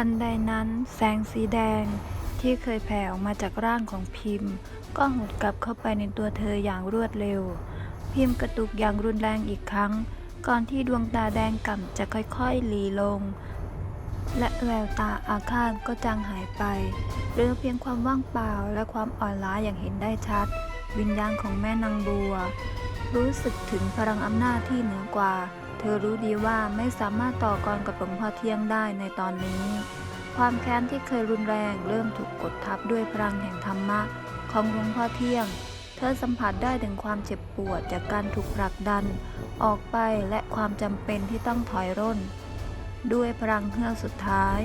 ทันใดนั้นแสงสีแดงที่เคยแผ่ออกมาจากร่างของพิมพ์ ก็หดกลับเข้าไปในตัวเธออย่างรวดเร็ว พิมพ์กระตุกอย่างรุนแรงอีกครั้ง ก่อนที่ดวงตาแดงก่ำจะค่อยๆหลีลง และแววตาอาฆาตก็จางหายไปเหลือเพียงความว่างเปล่าและความอ่อนล้าอย่างเห็นได้ชัด วิญญาณของแม่นางบัว รู้สึกถึงพลังอำนาจที่เหนือกว่า เธอรู้ดีว่าไม่สามารถต่อกรกับหลวงพ่อเที่ยงได้ในตอนนี้ ความแค้นที่เคยรุนแรงเริ่มถูกกดทับด้วยพลังแห่งธรรมะ ของหลวงพ่อเที่ยง เธอสัมผัสได้ถึงความเจ็บปวดจากการถูกผลักดัน ออกไปและความจำเป็นที่ต้องถอยร่น ด้วยพลังเฮือกสุดท้าย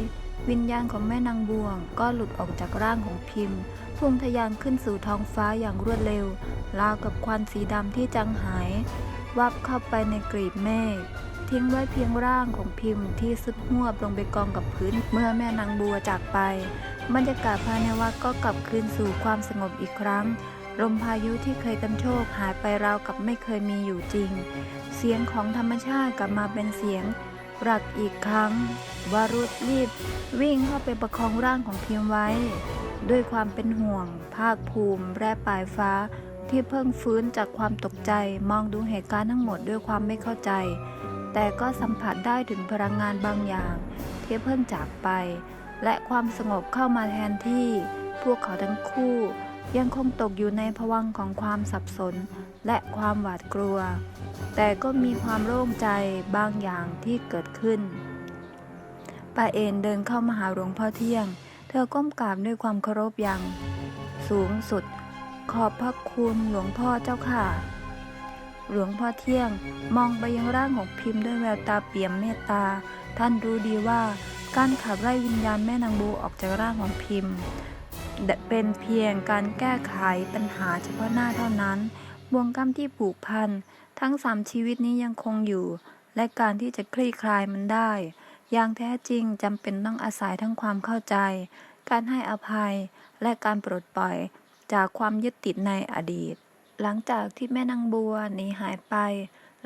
วิญญาณของแม่นางบวง ก็หลุดออกจากร่างของพิมพ์พุ่งทะยานขึ้นสู่ท้องฟ้าอย่างรวดเร็วราวกับควันสีดำที่จางหาย วับเข้าไปในกรีบเมฆทิ้งไว้เพียงร่างของพิมพ์ที่สุดหวลงไปกองกับพื้นเมื่อแม่นางบัวจากไป บรรยากาศภายในวัดก็กลับคืนสู่ความสงบอีกครั้ง ลมพายุที่เคยกันโชกหายไปราวกับไม่เคยมีอยู่จริง เสียงของธรรมชาติกลับมาเป็นเสียงรักอีกครั้งวารุธรีบ วิ่งเข้าไปประคองร่างของพิมพ์ไว้ ด้วยความเป็นห่วง ภาคภูมิ และปลายฟ้า ที่เพิ่งฟื้นจากความตกใจมองดูเหตุการณ์ทั้งหมดด้วยความไม่เข้าใจ แต่ก็สัมผัสได้ถึงพลังงานบางอย่าง ที่เพิ่งจากไป และความสงบเข้ามาแทนที่ พวกเขาทั้งคู่ ยังคงตกอยู่ในภวังของความสับสน และความหวาดกลัว แต่ก็มีความโล่งใจบางอย่างที่เกิดขึ้นป้าเอนเดินเข้ามาหาหลวงพ่อเที่ยง เธอก้มกราบด้วยความเคารพอย่าง สูงสุด ขอบพระคุณหลวงพ่อเจ้าค่ะ หลวงพ่อเที่ยงมองไปยังร่างของพิมพ์ด้วยแววตาเปี่ยมเมตตา ท่านรู้ดีว่าการขับไล่วิญญาณแม่นางบูออกจากร่างของพิมพ์เป็นเพียงการแก้ไขปัญหาเฉพาะหน้าเท่านั้นบ่วงกรรมที่ผูกพัน ทั้งสามชีวิตนี้ยังคงอยู่ และการที่จะคลี่คลายมันได้ อย่างแท้จริงจำเป็นต้องอาศัยทั้งความเข้าใจ การให้อภัยและการปลดปล่อย จากความยึดติดในอดีต หลังจากที่แม่นางบัวหนีหายไป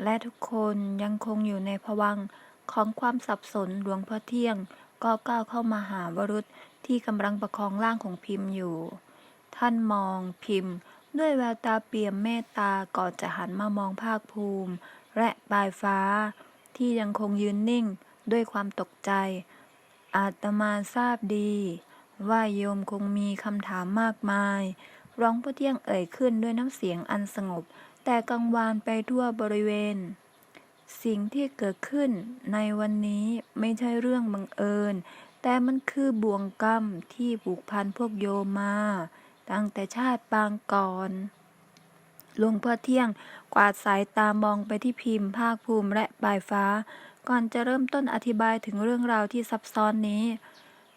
และทุกคนยังคงอยู่ในภวังค์ของความสับสนหลวงพ่อเที่ยง ก็ก้าวเข้ามาหาวรุษที่กำลังประคองร่างของพิมพ์อยู่ ท่านมองพิมพ์ ด้วยแววตาเปี่ยมเมตตาก่อนจะหันมามองภาคภูมิ และปลายฟ้า ที่ยังคงยืนนิ่งด้วยความตกใจ อาตมาทราบดี ว่าโยมคงมีคำถามมากมาย ร้องพ่อเที่ยงเอ่ยขึ้นด้วยน้ำเสียงอันสงบ แต่กังวานไปทั่วบริเวณ สิ่งที่เกิดขึ้นในวันนี้ไม่ใช่เรื่องบังเอิญ แต่มันคือบ่วงกรรมที่ผูกพันพวกโยมมา ตั้งแต่ชาติปางก่อนหลวงพ่อเที่ยงกวาดสายตามองไปที่พิมพ์ ภาคภูมิและปลายฟ้า ก่อนจะเริ่มต้นอธิบายถึงเรื่องราวที่ซับซ้อนนี้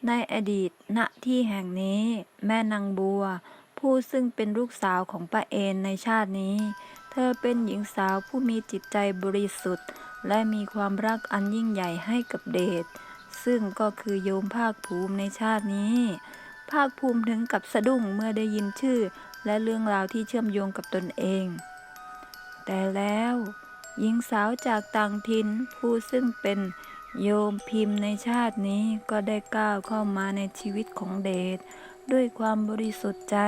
ในอดีตณที่แห่งนี้ แม่นางบัว ผู้ซึ่งเป็นลูกสาวของป้าเอนในชาตินี้ เธอเป็นหญิงสาวผู้มีจิตใจบริสุทธิ์ และมีความรักอันยิ่งใหญ่ให้กับเดช ซึ่งก็คือโยมภาคภูมิในชาตินี้ ภาคภูมิถึงกับสะดุ้งเมื่อได้ยินชื่อ และเรื่องราวที่เชื่อมโยงกับตนเอง แต่แล้วหญิงสาวจากต่างถิ่นผู้ซึ่งเป็นโยมพิมพ์ในชาตินี้ก็ได้ก้าวเข้ามาในชีวิตของเดช ด้วยความบริสุทธิ์ใจ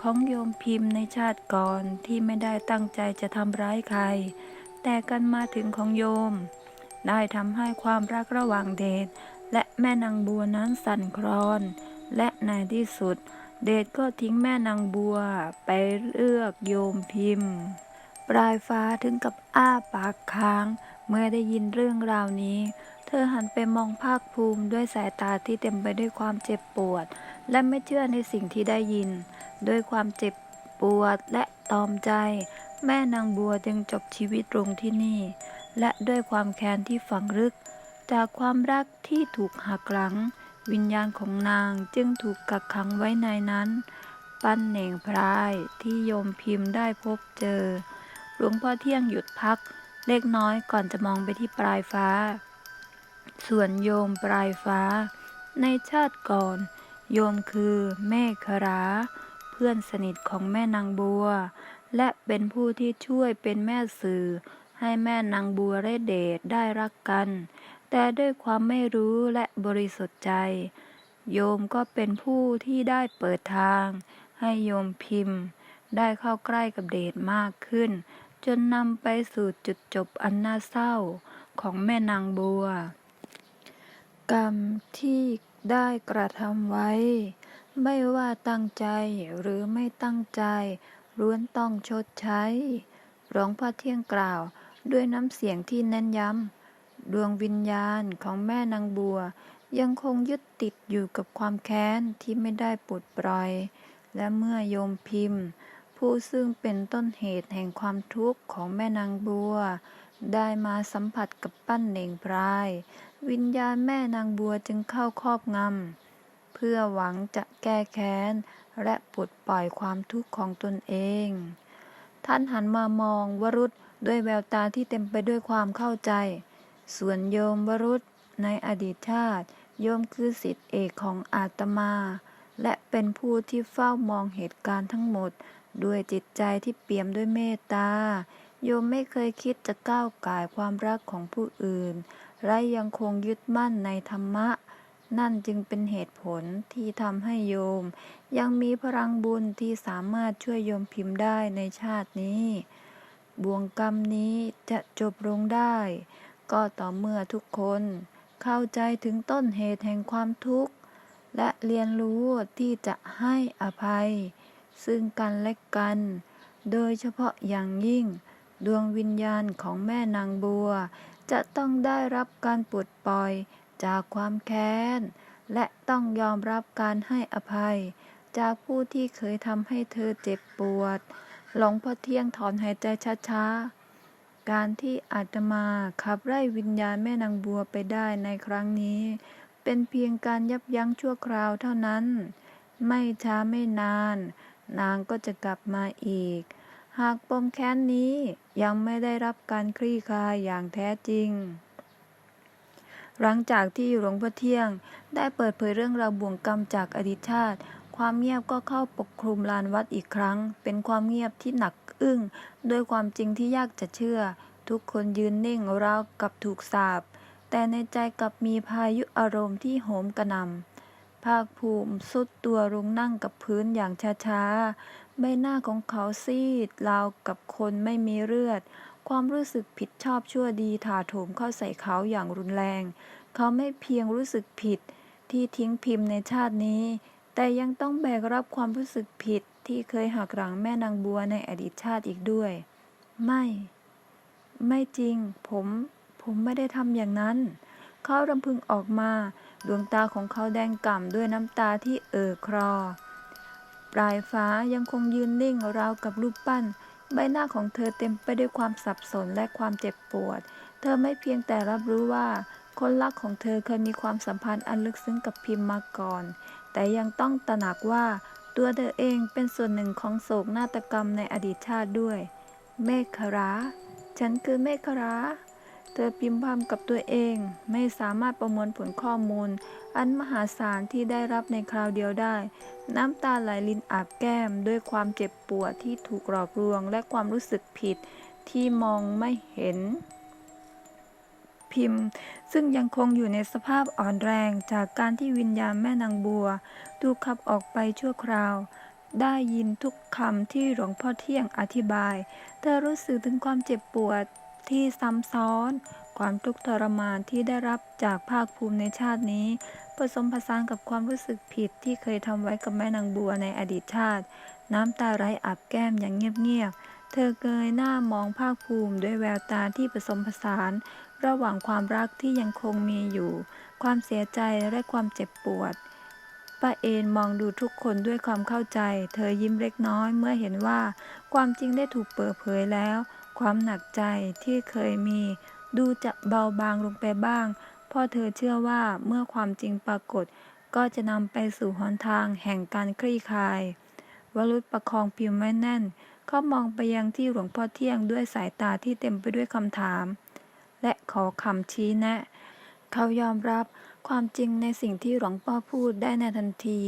ของโยมพิมพ์ในชาติก่อนที่ไม่ได้ตั้งใจจะทำร้ายใคร แต่กันมาถึงของโยม ได้ทำให้ความรักระหว่างเดชและแม่นางบัวนั้นสั่นคลอน และในที่สุด เดชก็ทิ้งแม่นางบัวไปเลือกโยมพิมพ์ ปลายฟ้าถึงกับอ้าปากค้าง เมื่อได้ยินเรื่องราวนี้ ธอหันไปมองภาคภูมิด้วยสายตาที่เต็มไปด้วยความเจ็บปวด และไม่เชื่อในสิ่งที่ได้ยิน ด้วยความเจ็บปวดและตอมใจ แม่นางบัวจึงจบชีวิตลงที่นี่ และด้วยความแค้นที่ฝังลึก จากความรักที่ถูกหักหลัง วิญญาณของนางจึงถูกกักขังไว้ในนั้น ปั้นเหน่งพรายที่โยมพิมพ์ได้พบเจอ หลวงพ่อเที่ยงหยุดพัก เล็กน้อยก่อนจะมองไปที่ปลายฟ้า ส่วนโยมปลายฟ้า ในชาติก่อน โยมคือเมฆรา เพื่อนสนิทของแม่นางบัว และเป็นผู้ที่ช่วยเป็นแม่สื่อ ให้แม่นางบัวและเดชได้รักกัน แต่ด้วยความไม่รู้และบริสุทธิ์ใจ โยมก็เป็นผู้ที่ได้เปิดทาง ให้โยมพิมพ์ ได้เข้าใกล้กับเดชมากขึ้น จนนำไปสู่จุดจบอันน่าเศร้าของแม่นางบัว กรรมที่ได้กระทำไว้ ไม่ว่าตั้งใจหรือไม่ตั้งใจล้วนต้องชดใช้ หลวงพ่อเที่ยงกล่าวด้วยน้ำเสียงที่เน้นย้ำ ดวงวิญญาณของแม่นางบัว ยังคงยึดติดอยู่กับความแค้นที่ไม่ได้ปลดปล่อย และเมื่อโยมพิมพ์ ผู้ซึ่งเป็นต้นเหตุแห่งความทุกข์ของแม่นางบัว ได้มาสัมผัสกับปั้นเหน่งพราย วิญญาณแม่นางบัวจึงเข้าครอบงำ เพื่อหวังจะแก้แค้น และปลดปล่อยความทุกข์ของตนเอง ท่านหันมามองวรุษด้วยแววตาที่เต็มไปด้วยความเข้าใจ ส่วนโยมวรุษในอดีตชาติ โยมคือสิทธิเอกของอาตมา และเป็นผู้ที่เฝ้ามองเหตุการณ์ทั้งหมด ด้วยจิตใจที่เปี่ยมด้วยเมตตา โยมไม่เคยคิดจะก้าวก่ายความรักของผู้อื่น และยังคงยึดมั่นในธรรมะ นั่นจึงเป็นเหตุผลที่ทำให้โยม ยังมีพลังบุญที่สามารถช่วยโยมพิมพ์ได้ในชาตินี้ บ่วงกรรมนี้จะจบลงได้ ก็ต่อเมื่อทุกคนเข้าใจถึงต้นเหตุแห่งความทุกข์ และเรียนรู้ที่จะให้อภัย ซึ่งกันและกัน โดยเฉพาะอย่างยิ่ง ดวงวิญญาณของแม่นางบัว จะต้องได้รับการปลดปล่อยจากความแค้น และต้องยอมรับการให้อภัย จากผู้ที่เคยทำให้เธอเจ็บปวด หลวงพ่อเที่ยงถอนหายใจช้าๆ การที่อาตมาขับไล่วิญญาณแม่นางบัวไปได้ในครั้งนี้ เป็นเพียงการยับยั้งชั่วคราวเท่านั้น ไม่ช้าไม่นาน นางก็จะกลับมาอีก หากปมแค้นนี้ยังไม่ได้รับการคลี่คลายอย่างแท้จริง หลังจากที่หลวงพ่อเที่ยงได้เปิดเผยเรื่องราวบ่วงกรรมจากอดีตชาติ ความเงียบก็เข้าปกคลุมลานวัดอีกครั้ง เป็นความเงียบที่หนักอึ้งด้วยความจริงที่ยากจะเชื่อ ทุกคนยืนนิ่งราวกับถูกสาปแต่ในใจกลับมีพายุอารมณ์ที่โหมกระหน่ำ ภาคภูมิสุดตัวลงนั่งกับพื้นอย่างช้าๆ ใบหน้าของเขาซีดราวกับคนไม่มีเลือด ความรู้สึกผิดชอบชั่วดีถาโถมเข้าใส่เขาอย่างรุนแรง เขาไม่เพียงรู้สึกผิดที่ทิ้งพิมพ์ในชาตินี้ แต่ยังต้องแบกรับความรู้สึกผิดที่เคยหักหลังแม่นางบัวในอดีตชาติอีกด้วย ไม่ ไม่จริง ผม ผมไม่ได้ทำอย่างนั้น เขารำพึงออกมา ดวงตาของเขาแดงก่ำด้วยน้ำตาที่เอ่อครอปลายฟ้ายังคงยืนนิ่งราวกับรูปปั้น ใบหน้าของเธอเต็มไปด้วยความสับสนและความเจ็บปวด เธอไม่เพียงแต่รับรู้ว่า คนรักของเธอเคยมีความสัมพันธ์อันลึกซึ้งกับพิมพ์มาก่อน แต่ยังต้องตระหนักว่าตัวเธอเองเป็นส่วนหนึ่งของโศกนาฏกรรมในอดีตชาติด้วย เมฆครา ฉันคือเมฆครา เธอพิมพ์พำกับตัวเอง ไม่สามารถประมวลผลข้อมูล อันมหาศาลที่ได้รับในคราวเดียวได้ น้ำตาไหลลินอาบแก้ม ด้วยความเจ็บปวดที่ถูกหลอกลวง และความรู้สึกผิดที่มองไม่เห็น พิมพ์ ซึ่งยังคงอยู่ในสภาพอ่อนแรงจากการที่วิญญาณแม่นางบัว ถูกขับออกไปชั่วคราว ได้ยินทุกคำที่หลวงพ่อเที่ยงอธิบาย เธอรู้สึกถึงความเจ็บปวด ที่ซ้ำซ้อน ความทุกข์ทรมานที่ได้รับจากภาคภูมิในชาตินี้ ผสมผสานกับความรู้สึกผิดที่เคยทำไว้กับแม่นางบัวในอดีตชาติ น้ำตาไหลอาบแก้มอย่างเงียบๆ เธอเกยหน้ามองภาคภูมิด้วยแววตาที่ผสมผสาน ระหว่างความรักที่ยังคงมีอยู่ ความเสียใจและความเจ็บปวดป้าเอนมองดูทุกคนด้วยความเข้าใจ เธอยิ้มเล็กน้อยเมื่อเห็นว่า ความจริงได้ถูกเปิดเผยแล้ว ความหนักใจที่เคยมี ดูจะเบาบางลงไปบ้าง เพราะเธอเชื่อว่าเมื่อความจริงปรากฏ ก็จะนำไปสู่หนทางแห่งการคลี่คลายวรุษประคองพิมพ์ไว้แน่น เขามองไปยังที่หลวงพ่อเที่ยงด้วยสายตาที่เต็มไปด้วยคำถาม และขอคำชี้แนะ เขายอมรับความจริงในสิ่งที่หลวงพ่อพูดได้ในทันที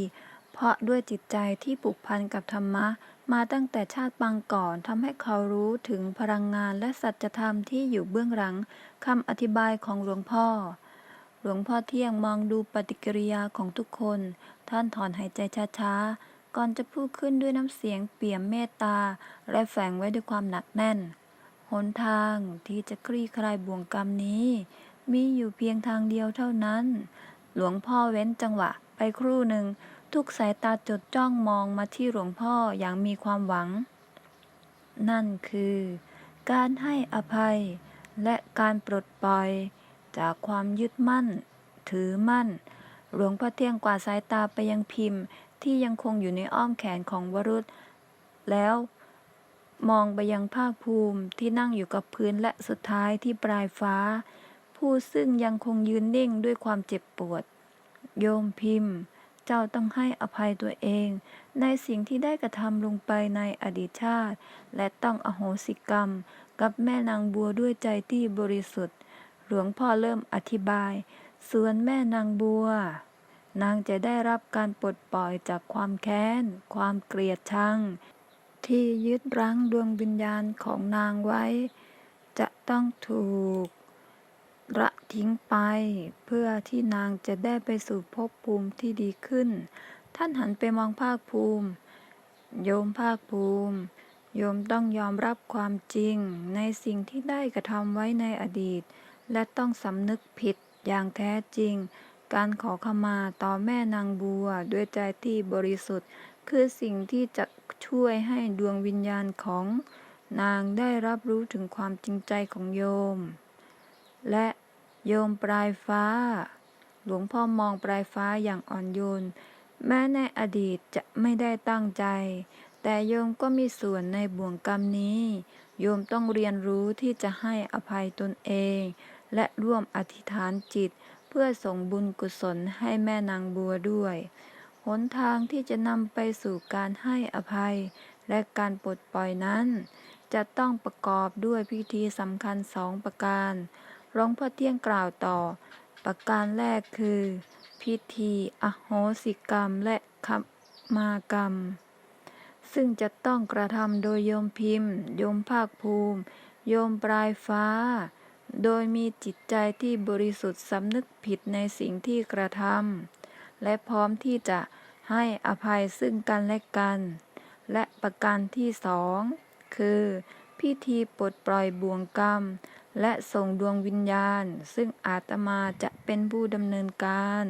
เพราะด้วยจิตใจที่ผูกพันกับธรรมะ มาตั้งแต่ชาติปางก่อนทำให้เขารู้ถึงพลังงานและสัจธรรมที่อยู่เบื้องหลังคำอธิบายของหลวงพ่อ หลวงพ่อเที่ยงมองดูปฏิกิริยาของทุกคน ท่านถอนหายใจช้าๆ ก่อนจะพูดขึ้นด้วยน้ำเสียงเปี่ยมเมตตา และแฝงไว้ด้วยความหนักแน่น หนทางที่จะคลี่คลายบ่วงกรรมนี้ มีอยู่เพียงทางเดียวเท่านั้น หลวงพ่อเว้นจังหวะไปครู่หนึ่ง ทุกสายตาจดจ้องมองมาที่หลวงพ่ออย่างมีความหวัง นั่นคือ การให้อภัยและการปลดปล่อยจากความยึดมั่น ถือมั่น หลวงพ่อเที่ยงกวาดสายตาไปยังพิมพ์ ที่ยังคงอยู่ในอ้อมแขนของวรุษ แล้วมองไปยังภาคภูมิที่นั่งอยู่กับพื้นและสุดท้ายที่ปลายฟ้า ผู้ซึ่งยังคงยืนนิ่งด้วยความเจ็บปวด โยมพิมพ์ เจ้าต้องให้อภัยตัวเอง ในสิ่งที่ได้กระทำลงไปในอดีตชาติ และต้องอโหสิกรรม กับแม่นางบัวด้วยใจที่บริสุทธิ์ หลวงพ่อเริ่มอธิบาย ส่วนแม่นางบัว นางจะได้รับการปลดปล่อยจากความแค้น ความเกลียดชัง ที่ยึดรั้งดวงวิญญาณของนางไว้ จะต้องถูก ละทิ้งไป เพื่อที่นางจะได้ไปสู่ภพภูมิที่ดีขึ้น ท่านหันไปมองภาคภูมิ โยมภาคภูมิ โยมต้องยอมรับความจริงในสิ่งที่ได้กระทำไว้ในอดีต และต้องสำนึกผิดอย่างแท้จริง การขอขมาต่อแม่นางบัวด้วยใจที่บริสุทธิ์ คือสิ่งที่จะช่วยให้ดวงวิญญาณของนางได้รับรู้ถึงความจริงใจของโยม และโยมปลายฟ้า หลวงพ่อมองปลายฟ้าอย่างอ่อนโยน แม้ในอดีตจะไม่ได้ตั้งใจ แต่โยมก็มีส่วนในบ่วงกรรมนี้ โยมต้องเรียนรู้ที่จะให้อภัยตนเอง และร่วมอธิษฐานจิต เพื่อส่งบุญกุศลให้แม่นางบัวด้วย หนทางที่จะนำไปสู่การให้อภัย และการปลดปล่อยนั้น จะต้องประกอบด้วยพิธีสำคัญสองประการ หลวงพ่อเที่ยงกล่าวต่อ ประการแรกคือ พิธีอโหสิกรรมและขมากรรม ซึ่งจะต้องกระทำโดยโยมพิมพ์ โยมภาคภูมิ โยมปลายฟ้า โดยมีจิตใจที่บริสุทธิ์สำนึกผิดในสิ่งที่กระทำและพร้อมที่จะให้อภัยซึ่งกันและกัน และประการที่สองคือ พิธีปลดปล่อยบ่วงกรรม และส่งดวงวิญญาณ ซึ่งอาตมาจะเป็นผู้ดำเนินการ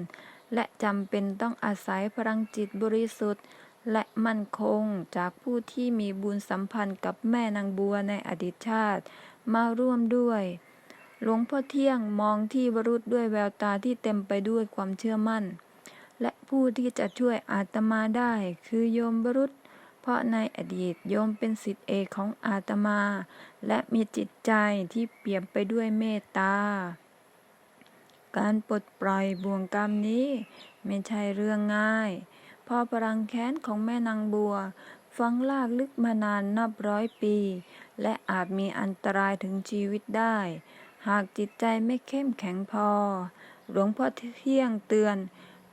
และจำเป็นต้องอาศัยพลังจิตบริสุทธิ์ และมั่นคงจากผู้ที่มีบุญสัมพันธ์กับแม่นางบัวในอดีตชาติ มาร่วมด้วยหลวงพ่อเที่ยงมองที่วรุษด้วยแววตาที่เต็มไปด้วยความเชื่อมั่น และผู้ที่จะช่วยอาตมาได้คือโยมวรุษ เพราะในอดีตโยมเป็นสิทธิเอกของอาตมา และมีจิตใจที่เปี่ยมไปด้วยเมตตา การปลดปล่อยบ่วงกรรมนี้ไม่ใช่เรื่องง่าย เพราะพลังแค้นของแม่นางบัวฝังลากลึกมานานนับร้อยปี และอาจมีอันตรายถึงชีวิตได้ หากจิตใจไม่เข้มแข็งพอ หลวงพ่อเที่ยงเตือน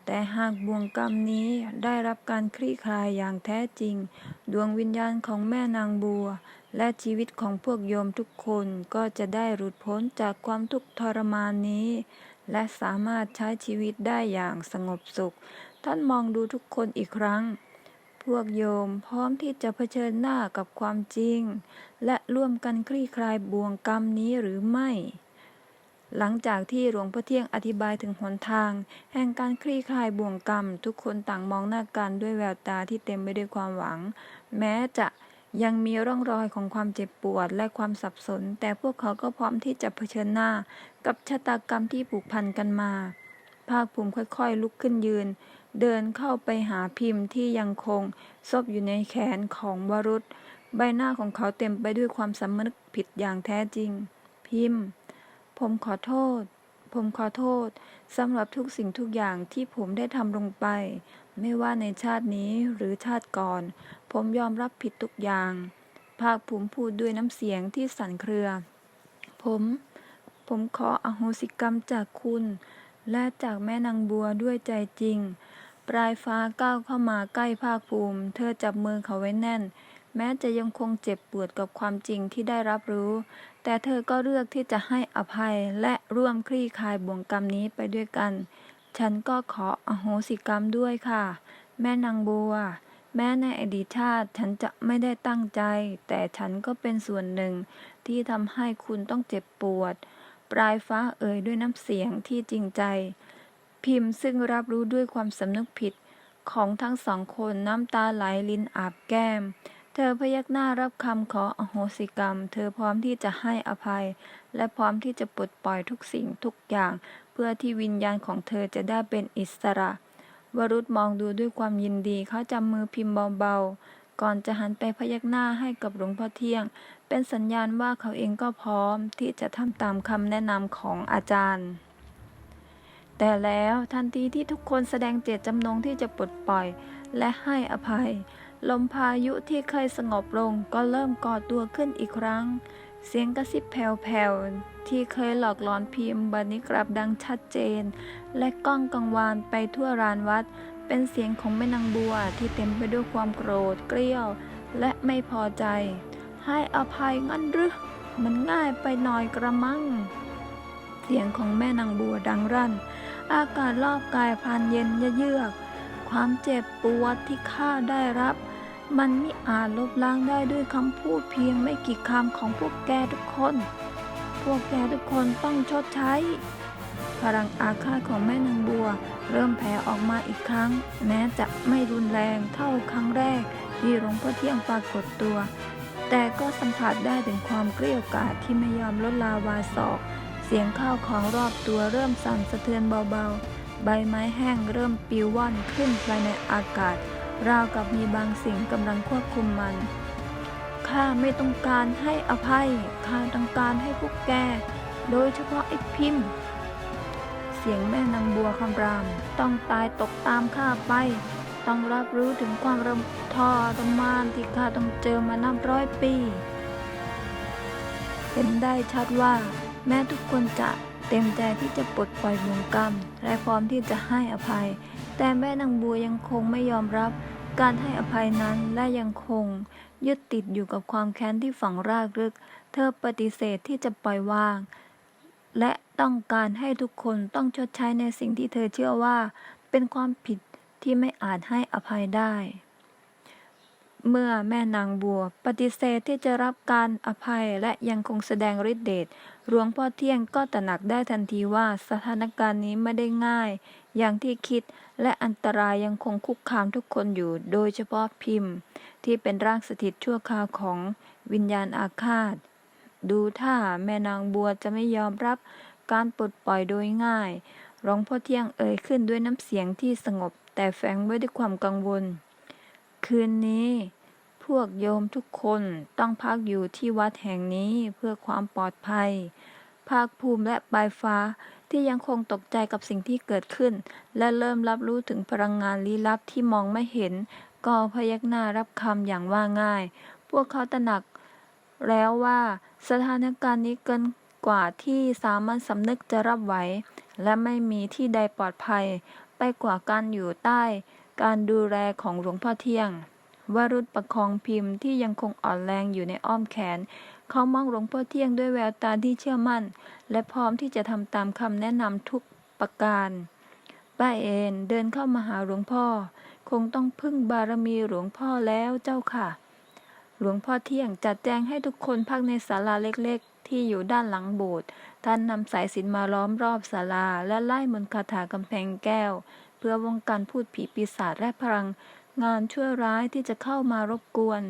แต่หากบ่วงกรรมนี้ได้รับการคลี่คลายอย่างแท้จริง ดวงวิญญาณของแม่นางบัว และชีวิตของพวกโยมทุกคนก็จะได้หลุดพ้นจากความทุกข์ทรมานนี้ และสามารถใช้ชีวิตได้อย่างสงบสุข ท่านมองดูทุกคนอีกครั้ง พวกโยมพร้อมที่จะเผชิญหน้ากับความจริง และร่วมกันคลี่คลายบ่วงกรรมนี้หรือไม่ หลังจากที่หลวงพ่อเที่ยงอธิบายถึงหนทาง แห่งการคลี่คลายบ่วงกรรม ทุกคนต่างมองหน้ากันด้วยแววตาที่เต็มไปด้วยความหวัง แม้จะยังมีร่องรอยของความเจ็บปวดและความสับสน แต่พวกเขาก็พร้อมที่จะเผชิญหน้า กับชะตากรรมที่ผูกพันกันมา ภาคภูมิค่อยๆ ลุกขึ้นยืน เดินเข้าไปหาพิมพ์ที่ยังคงซบอยู่ในแขนของวรุษ ใบหน้าของเขาเต็มไปด้วยความสำนึกผิดอย่างแท้จริง พิมพ์ ผมขอโทษ ผมขอโทษสำหรับทุกสิ่งทุกอย่างที่ผมได้ทำลงไป ไม่ว่าในชาตินี้หรือชาติก่อน ผมยอมรับผิดทุกอย่าง ภาคภูมิพูดด้วยน้ำเสียงที่สั่นเครือ ผม ผมขออโหสิกรรมจากคุณ และจากแม่นางบัวด้วยใจจริง ปลายฟ้าก้าวเข้ามาใกล้ภาคภูมิ เธอจับมือเขาไว้แน่น แม้จะยังคงเจ็บปวดกับความจริงที่ได้รับรู้ แต่เธอก็เลือกที่จะให้อภัยและร่วมคลี่คลายบ่วงกรรมนี้ไปด้วยกัน ฉันก็ขออโหสิกรรมด้วยค่ะ แม่นางบัว แม้ในอดีตชาติฉันจะไม่ได้ตั้งใจ แต่ฉันก็เป็นส่วนหนึ่งที่ทำให้คุณต้องเจ็บปวด ปลายฟ้าเอ่ยด้วยน้ำเสียงที่จริงใจ พิมพ์ซึ่งรับรู้ด้วยความสำนึกผิดของทั้งสองคนน้ำตาไหลลิ้นอาบแก้ม เธอพยักหน้ารับคำขออโหสิกรรม เธอพร้อมที่จะให้อภัย และพร้อมที่จะปลดปล่อยทุกสิ่งทุกอย่าง เพื่อที่วิญญาณของเธอจะได้เป็นอิสระ วรุษมองดูด้วยความยินดีเขาจับมือพิมพ์เบาๆ ก่อนจะหันไปพยักหน้าให้กับหลวงพ่อเที่ยง เป็นสัญญาณว่าเขาเองก็พร้อมที่จะทำตามคำแนะนำของอาจารย์แต่แล้วทันทีที่ทุกคนแสดงเจตจำนงที่จะปลดปล่อย และให้อภัย ลมพายุที่เคยสงบลงก็เริ่มก่อตัวขึ้นอีกครั้ง เสียงกระซิบแผ่วๆ ที่เคยหลอกหลอนพิมพ์บัดนี้กลับดังชัดเจน และก้องกังวานไปทั่วรานวัด เป็นเสียงของแม่นางบัวที่เต็มไปด้วยความโกรธเกลี้ยวและไม่พอใจ ให้อภัยงั้นหรือมันง่ายไปหน่อยกระมัง เสียงของแม่นางบัวดังรั่น อากาศรอบกายพลานเย็นเยือก ความเจ็บปวดที่ข้าได้รับ มันไมิอาจลบล้างได้ด้วยคำพูดเพียงไม่กี่คำของพวกแกทุกคน พวกแกทุกคนต้องชดใช้ พลังอาฆาตของแม่นางบัว เริ่มแผ่ออกมาอีกครั้ง แม้จะไม่รุนแรงเท่าครั้งแรก ที่หลวงพ่อเที่ยงปรากฏตัว แต่ก็สัมผัสได้ถึงความเกลี้ยวกล่อมที่ไม่ยอมลดลาวาศอกเสียงข้าวของรอบตัวเริ่มสั่นสะเทือนเบาๆ ใบไม้แห้งเริ่มปลิวว่อนขึ้นภายในอากาศ ราวกับมีบางสิ่งกำลังควบคุมมัน ข้าไม่ต้องการให้อภัย ข้าต้องการให้พวกแก โดยเฉพาะไอ้พิมพ์ เสียงแม่นางบัวคำราม ต้องตายตกตามข้าไป ต้องรับรู้ถึงความรำทรมานที่ข้าต้องเจอมานับร้อยปี เห็นได้ชัดว่า แม้ทุกคนจะเต็มใจที่จะปลดปล่อยบ่วงกรรม และพร้อมที่จะให้อภัย แต่แม่นางบัวยังคงไม่ยอมรับ การให้อภัยนั้นและยังคงยึดติดอยู่กับความแค้นที่ฝังรากลึก เธอปฏิเสธที่จะปล่อยวาง และต้องการให้ทุกคนต้องชดใช้ในสิ่งที่เธอเชื่อว่า เป็นความผิดที่ไม่อาจให้อภัยได้ เมื่อแม่นางบัว ปฏิเสธที่จะรับการอภัยและยังคงแสดงฤทธิเดชหลวงพ่อเที่ยงก็ตระหนักได้ทันทีว่าสถานการณ์นี้ไม่ได้ง่าย อย่างที่คิดและอันตรายยังคงคุกคามทุกคนอยู่ โดยเฉพาะพิมพ์ ที่เป็นร่างสถิตชั่วคราวของวิญญาณอาฆาต ดูท่าแม่นางบัวจะไม่ยอมรับการปลดปล่อยโดยง่ายหลวงพ่อเที่ยงเอ่ยขึ้นด้วยน้ำเสียงที่สงบ แต่แฝงไว้ด้วยความกังวล คืนนี้ พวกโยมทุกคนต้องพักอยู่ที่วัดแห่งนี้เพื่อความปลอดภัย ภาคภูมิและปลายฟ้า ที่ยังคงตกใจกับสิ่งที่เกิดขึ้น และเริ่มรับรู้ถึงพลังงานลี้ลับที่มองไม่เห็น ก็พยักหน้ารับคำอย่างว่าง่าย พวกเขาตระหนักแล้วว่าสถานการณ์นี้เกินกว่าที่สามัญสำนึกจะรับไหว และไม่มีที่ใดปลอดภัย ไปกว่าการอยู่ใต้ การดูแลของหลวงพ่อเที่ยงวรุษประคองพิมพ์ที่ยังคงอ่อนแรงอยู่ในอ้อมแขน เขามองหลวงพ่อเที่ยงด้วยแววตาที่เชื่อมั่น และพร้อมที่จะทำตามคำแนะนำทุกประการป้าเอ็นเดินเข้ามาหาหลวงพ่อ คงต้องพึ่งบารมีหลวงพ่อแล้วเจ้าค่ะ หลวงพ่อเที่ยงจัดแจงให้ทุกคนพักในศาลาเล็กๆ ที่อยู่ด้านหลังโบสถ์ท่านนำสายสินมาล้อมรอบศาลาและไล่มนต์คาถากำแพงแก้ว เพื่อวงการพูดผีปีศาจและพลังงานชั่วร้ายที่จะเข้ามารบกวน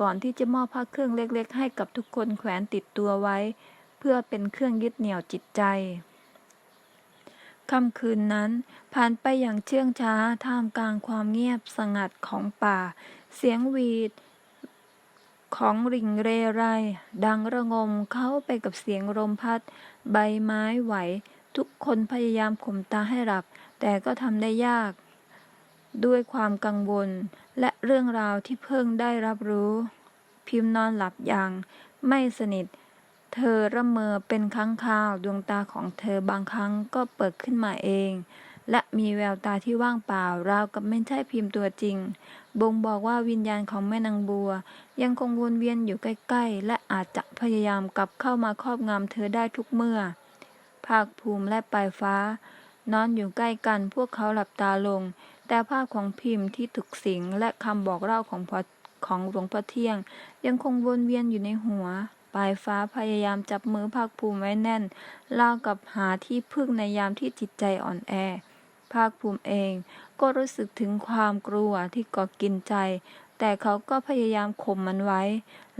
ก่อนที่จะมอบพระเครื่องเล็กๆ ให้กับทุกคนแขวนติดตัวไว้ เพื่อเป็นเครื่องยึดเหนี่ยวจิตใจค่ำคืนนั้น ผ่านไปอย่างเชื่องช้าท่ามกลางความเงียบสงัดของป่า เสียงวีดของริงเรไรดังระงมเข้าไปกับเสียงลมพัด ใบไม้ไหว ทุกคนพยายามข่มตาให้หลับ แต่ก็ทำได้ยาก ด้วยความกังวล และเรื่องราวที่เพิ่งได้รับรู้ พิมพ์นอนหลับอย่างไม่สนิท เธอระเมอเป็นครั้งคราวดวงตาของเธอบางครั้งก็เปิดขึ้นมาเอง และมีแววตาที่ว่างเปล่าราวกับไม่ใช่พิมพ์ตัวจริง บ่งบอกว่าวิญญาณของแม่นางบัว ยังคงวนเวียนอยู่ใกล้ๆ และอาจจะพยายามกลับเข้ามาครอบงำเธอได้ทุกเมื่อ ภาคภูมิและปลายฟ้า นอนอยู่ใกล้กันพวกเขาหลับตาลง แต่ภาพของพิมพ์ที่ถูกสิงและคำบอกเล่าของพอของหลวงพ่อเที่ยง ยังคงวนเวียนอยู่ในหัว ปลายฟ้าพยายามจับมือภาคภูมิไว้แน่นเล่ากับหาที่พึ่งในยามที่จิตใจอ่อนแอ ภาคภูมิเองก็รู้สึกถึงความกลัวที่ก่อกินใจแต่เขาก็พยายามข่มมันไว้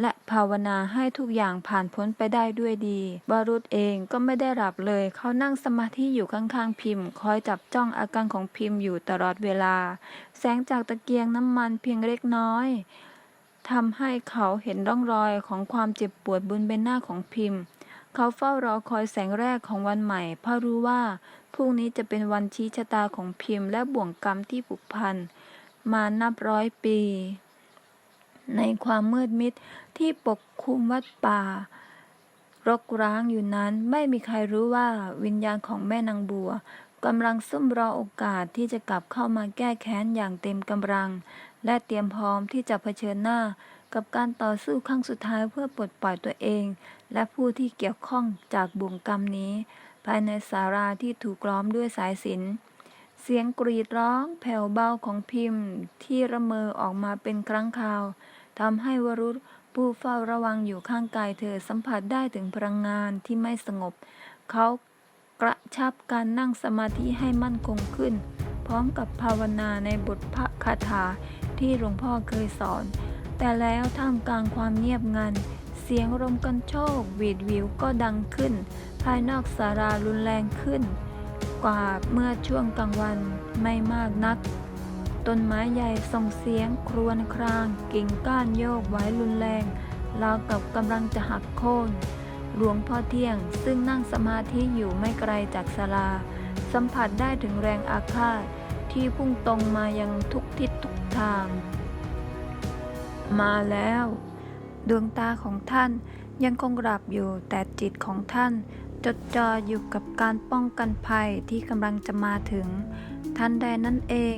และภาวนาให้ทุกอย่างผ่านพ้นไปได้ด้วยดีวารุธเองก็ไม่ได้หลับเลย เขานั่งสมาธิอยู่ข้างๆพิมพ์ คอยจับจ้องอาการของพิมพ์อยู่ตลอดเวลา แสงจากตะเกียงน้ำมันเพียงเล็กน้อยทำให้เขาเห็นร่องรอยของความเจ็บปวดบนใบหน้าของพิมพ์ เขาเฝ้ารอคอยแสงแรกของวันใหม่ เพราะรู้ว่าพรุ่งนี้จะเป็นวันชี้ชะตาของพิมพ์และบ่วงกรรมที่ผูกพัน มานับร้อยปี ในความมืดมิดที่ปกคลุมวัดป่า รกร้างอยู่นั้นไม่มีใครรู้ว่าวิญญาณของแม่นางบัวกำลังซุ่มรอโอกาสที่จะกลับเข้ามาแก้แค้นอย่างเต็มกำลัง และเตรียมพร้อมที่จะเผชิญหน้ากับการต่อสู้ครั้งสุดท้ายเพื่อปลดปล่อยตัวเอง และผู้ที่เกี่ยวข้องจากบ่วงกรรมนี้ ภายในศาลาที่ถูกล้อมด้วยสายสิญจน เสียงกรีดร้องแผ่วเบาของพิมพ์ที่ระเมอออกมาเป็นครั้งคราวทำให้วรุษผู้เฝ้าระวังอยู่ข้างกายเธอสัมผัสได้ถึงพลังงานที่ไม่สงบ เขากระชับการนั่งสมาธิให้มั่นคงขึ้น พร้อมกับภาวนาในบทพระคาถาที่หลวงพ่อเคยสอน แต่แล้วท่ามกลางความเงียบงัน เสียงลมกันโชกวีดวิวก็ดังขึ้น ภายนอกสารารุนแรงขึ้น กว่าเมื่อช่วงกลางวันไม่มากนัก ต้นไม้ใหญ่ส่งเสียงครวญคราง กิ่งก้านโยกไหวรุนแรงราวกับกำลังจะหักโค่นหลวงพ่อเที่ยงซึ่งนั่งสมาธิอยู่ไม่ไกลจากศาลา สัมผัสได้ถึงแรงอาฆาตที่พุ่งตรงมายังทุกทิศทุกทาง มาแล้ว ดวงตาของท่านยังคงหลับอยู่แต่จิตของท่าน จดจ่ออยู่กับการป้องกันภัยที่กำลังจะมาถึง ทันใดนั้นเอง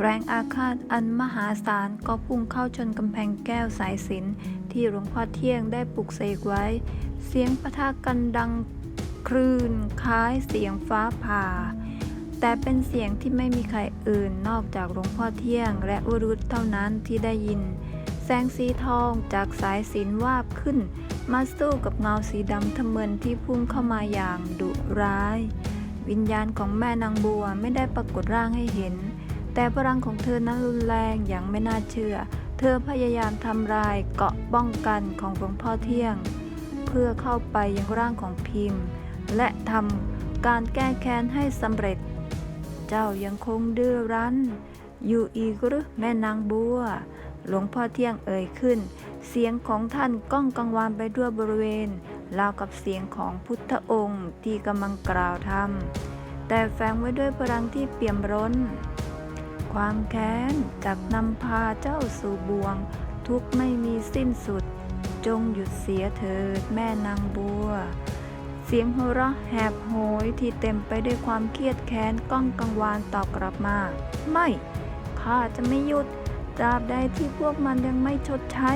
แรงอาฆาตอันมหาศาลก็พุ่งเข้าชนกำแพงแก้วสายสินที่หลวงพ่อเที่ยงได้ปลุกเสกไว้ เสียงปะทะกันดังคลื่นคล้ายเสียงฟ้าผ่า แต่เป็นเสียงที่ไม่มีใครอื่นนอกจากหลวงพ่อเที่ยง และวรุษเท่านั้นที่ได้ยิน แสงสีทองจากสายสินวาบขึ้น มาสู้กับเงาสีดำทะมินที่พุ่งเข้ามาอย่างดุร้าย วิญญาณของแม่นางบัวไม่ได้ปรากฏร่างให้เห็น แต่พลังของเธอนั้นรุนแรงอย่างไม่น่าเชื่อ เธอพยายามทำลายเกาะป้องกันของหลวงพ่อเที่ยง เพื่อเข้าไปยังร่างของพิมพ์ และทำการแก้แค้นให้สำเร็จ เจ้ายังคงดื้อรั้น อยู่อีกหรือแม่นางบัว หลวงพ่อเที่ยงเอ่ยขึ้น สียงของท่านก้องกังวานไปด้วยบริเวณราวกับเสียงของพุทธองค์ที่กำลังกล่าวธรรม แต่แฝงไว้ด้วยพลังที่เปี่ยมร้น ความแค้นจักนำพาเจ้าสู่บ่วง ทุกไม่มีสิ้นสุด จงหยุดเสียเถิดแม่นางบัว เสียงหัวเราะแหบโหยที่เต็มไปด้วยความเครียดแค้นก้องกังวานตอบกลับมา ไม่ ข้าจะไม่หยุดตราบใดที่พวกมันยังไม่ชดใช้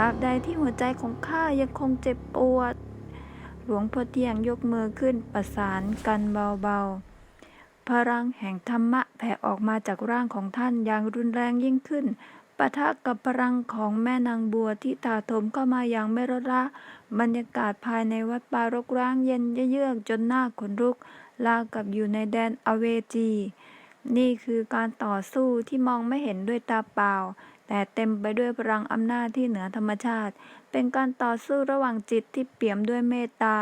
ตราบใดที่หัวใจของข้ายังคงเจ็บปวด หลวงพ่อเที่ยงยกมือขึ้นประสานกันเบาๆ พลังแห่งธรรมะแผ่ออกมาจากร่างของท่านอย่างรุนแรงยิ่งขึ้นปะทะกับพลังของแม่นางบัวที่ถาถมเข้ามาอย่างไม่ลดละบรรยากาศภายในวัดป่ารกร้างเย็นเยือกจนหน้าขนลุกราวกับอยู่ในแดนอเวจี นี่คือการต่อสู้ที่มองไม่เห็นด้วยตาเปล่า แต่เต็มไปด้วยพลังอำนาจที่เหนือธรรมชาติ เป็นการต่อสู้ระหว่างจิตที่เปี่ยมด้วยเมตตา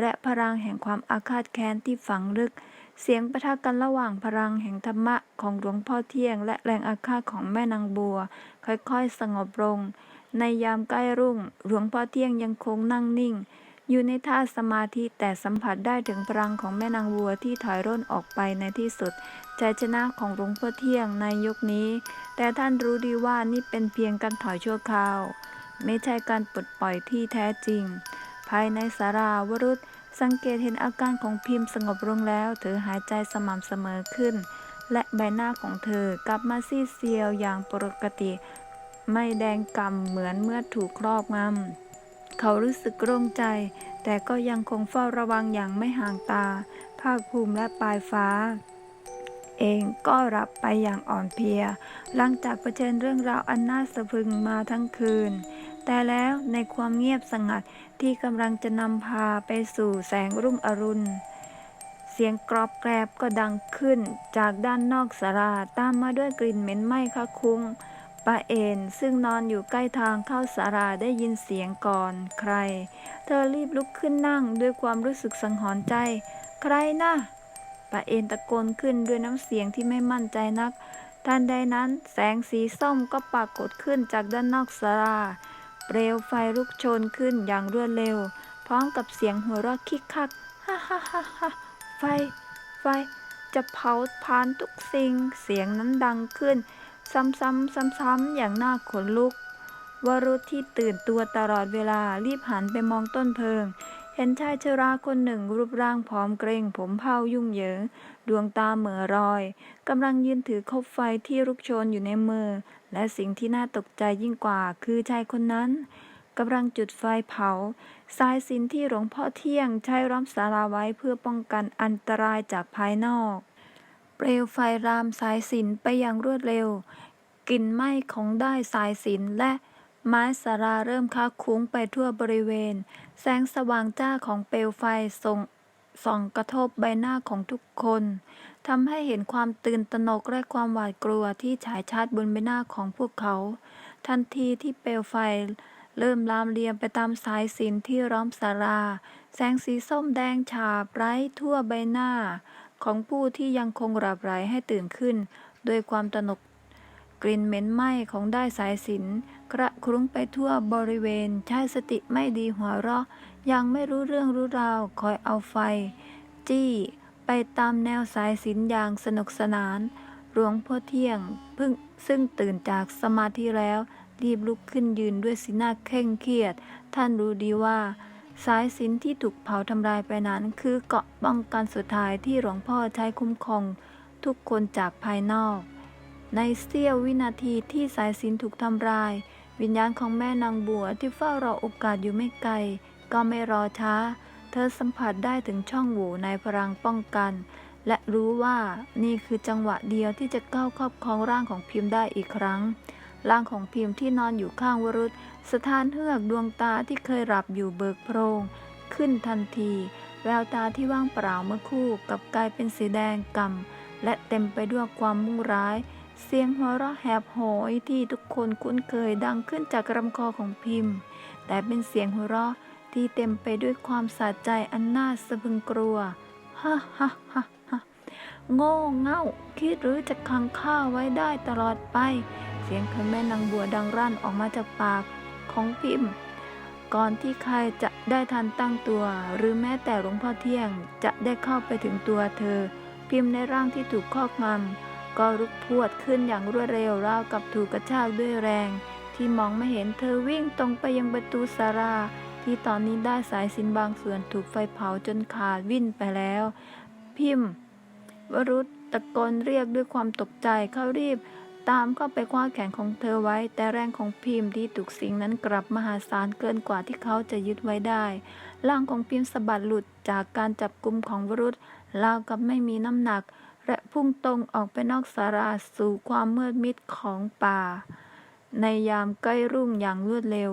และพลังแห่งความอาฆาตแค้นที่ฝังลึก เสียงปะทะกันระหว่างพลังแห่งธรรมะของหลวงพ่อเที่ยง และแรงอาฆาตของแม่นางบัว ค่อยๆ สงบลง ในยามใกล้รุ่ง หลวงพ่อเที่ยงยังคงนั่งนิ่ง อยู่ในท่าสมาธิแต่สัมผัสได้ถึงพลังของแม่นางบัวที่ถอยร่นออกไปในที่สุดชัยชนะของหลวงพ่อเที่ยงในยกนี้ แต่ท่านรู้ดีว่านี่เป็นเพียงการถอยชั่วคราว ไม่ใช่การปลดปล่อยที่แท้จริง ภายในสาราวรุษสังเกตเห็นอาการของพิมพ์สงบลงแล้วเธอหายใจสม่ำเสมอขึ้น และใบหน้าของเธอกลับมาซีดเซียวอย่างปกติ ไม่แดงกำเหมือนเมื่อถูกครอบงำ เขารู้สึกโล่งใจ แต่ก็ยังคงเฝ้าระวังอย่างไม่ห่างตา ภาคภูมิและปลายฟ้า เองก็รับไปอย่างอ่อนเพลีย หลังจากเผชิญเรื่องราวอันน่าสะพรึงมาทั้งคืน แต่แล้วในความเงียบสงัดที่กำลังจะนำพาไปสู่แสงรุ่งอรุณเสียงกรอบแกรบก็ดังขึ้นจากด้านนอกศาลาตามมาด้วยกลิ่นเหม็นไหม้คะคุ้ง ป้าเอนซึ่งนอนอยู่ใกล้ทางเข้าศาลาได้ยินเสียงก่อนใคร เธอรีบลุกขึ้นนั่งด้วยความรู้สึกสังหรณ์ใจ ใครนะป้าเอนตะโกนขึ้นด้วยน้ำเสียงที่ไม่มั่นใจนักทันใดนั้นแสงสีส้มก็ปรากฏขึ้นจากด้านนอกศาลาเปลวไฟลุกโชนขึ้นอย่างรวดเร็ว พร้อมกับเสียงหัวเราะคิกคักฮ่าฮ่าฮ่าฮ่าไฟ ไฟ จะเผาพานทุกสิ่ง เสียงนั้นดังขึ้น ซ้ำๆซ้ำๆอย่างน่าขนลุก วรุษที่ตื่นตัวตลอดเวลารีบหันไปมองต้นเพลิง เห็นชายชราคนหนึ่งรูปร่างผอมเกรงผมเผายุ่งเหยิง ดวงตาเหม่อรอยกำลังยืนถือคบไฟที่ลุกโชนอยู่ในมือ และสิ่งที่น่าตกใจยิ่งกว่าคือชายคนนั้นกำลังจุดไฟเผา สายสินที่หลวงพ่อเที่ยงใช้ร้อมศาลาไว้เพื่อป้องกันอันตรายจากภายนอก เปลวไฟรามสายสินไปอย่างรวดเร็ว กลิ่นไหม้ของได้สายสินและไม้สาราเริ่มค้าคุ้งไปทั่วบริเวณ แสงสว่างจ้าของเปลวไฟส่องส่องกระทบใบหน้าของทุกคนทำให้เห็นความตื่นตระหนกและความหวาดกลัวที่ฉายชัดบนใบหน้าของพวกเขา ทันทีที่เปลวไฟ เริ่มลามเลียมไปตามสายสินที่ล้อมศาลาแสงสีส้มแดงฉาบไร้ทั่วใบหน้า ของผู้ที่ยังคงหลับไหลให้ตื่นขึ้น ด้วยความตนกกลิ่นเหม็นไหม้ของได้สายสินกระครุ้งไปทั่วบริเวณชายสติไม่ดีหัวเราะ ยังไม่รู้เรื่องรู้ราวคอยเอาไฟ จี้ไปตามแนวสายสินอย่างสนุกสนาน หลวงพ่อเที่ยงพิ่งซึ่งตื่นจากสมาธิแล้ว รีบลุกขึ้นยืนด้วยสีหน้าเคร่งเครียด ท่านรู้ดีว่า สายสินที่ถูกเผาทำลายไปนั้น คือเกาะป้องกันสุดท้ายที่หลวงพ่อใช้คุ้มครองทุกคนจากภายนอก ในเสี้ยววินาทีที่สายสินถูกทำลาย วิญญาณของแม่นางบัวที่เฝ้ารอโอกาสอยู่ไม่ไกล ก็ไม่รอช้า เธอสัมผัสได้ถึงช่องโหว่ในพลังป้องกัน และรู้ว่านี่คือจังหวะเดียวที่จะก้าวครอบครองร่างของพิมพ์ได้อีกครั้ง ร่างของพิมพ์ที่นอนอยู่ข้างวรุษสถานเฮือกดวงตาที่เคยหลับอยู่เบิกโพรง ขึ้นทันที แววตาที่ว่างเปล่าเมื่อคู่กับกลายเป็นสีแดงกำและเต็มไปด้วยความมุ่งร้าย เสียงหัวเราะแหบโหยที่ทุกคนคุ้นเคยดังขึ้นจากลำคอของพิมพ์ แต่เป็นเสียงหัวเราะที่เต็มไปด้วยความสะใจอันน่าสะพึงกลัวฮ่าฮ่าฮ่าฮ่าโง่เง่าคิดหรือจะขังข้าไว้ได้ตลอดไป เสียงของแม่นางบัวดังรั่นออกมาจากปากของพิมพ์ ก่อนที่ใครจะได้ทันตั้งตัว หรือแม้แต่หลวงพ่อเที่ยงจะได้เข้าไปถึงตัวเธอ พิมพ์ในร่างที่ถูกครอบงำก็ลุกพวดขึ้นอย่างรวดเร็วราวกับถูกกระชากด้วยแรง ที่มองไม่เห็นเธอวิ่งตรงไปยังประตูสาราที่ตอนนี้ได้สายสินบางส่วนถูกไฟเผาจนขาดวิ่นไปแล้ว พิมพ์ วรุษตะโกนเรียกด้วยความตกใจเขารีบ ตามเข้าไปคว้าแขนของเธอไว้ แต่แรงของพิมพ์ที่ถูกสิงนั้นกลับมหาศาลเกินกว่าที่เขาจะยึดไว้ได้ ร่างของพิมพ์สะบัดหลุดจากการจับกลุ่มของวรุษราวกับไม่มีน้ำหนัก และพุ่งตรงออกไปนอกสาราสู่ความมืดมิดของป่า ในยามใกล้รุ่งอย่างรวดเร็ว